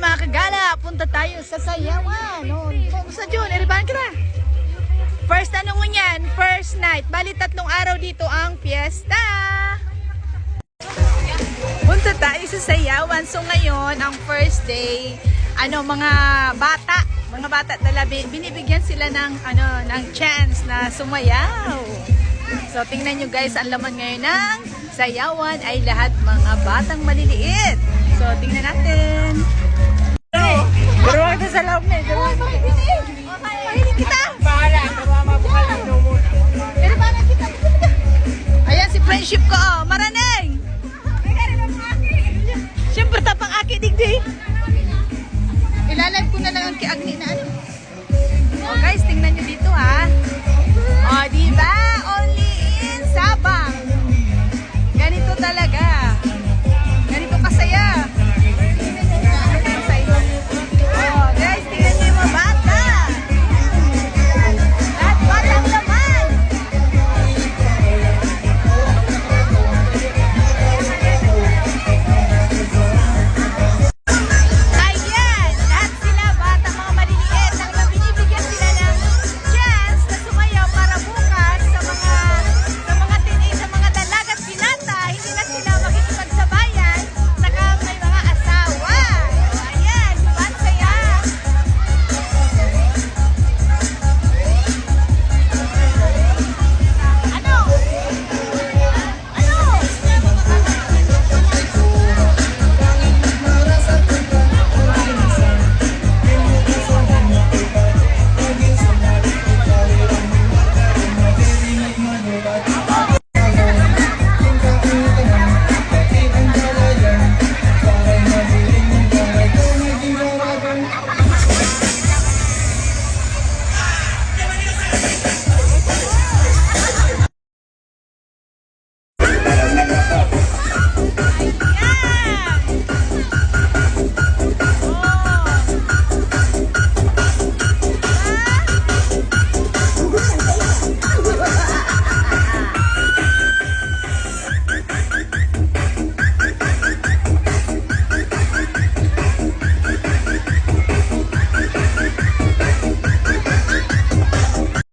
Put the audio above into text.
mga kagala, punta tayo sa Sayawan. No, sa June, eribahan ka na. First ano mo yan, first night. Bali tatlong araw dito ang fiesta. Punta tayo sa Sayawan. So ngayon, ang first day, ano, mga bata, mga bata talaga, binibigyan sila ng, ano, ng chance na sumayaw. So tingnan nyo guys, ang laman ngayon ng Sayawan ay lahat mga batang maliliit. So tingnan natin. Mahilig kita.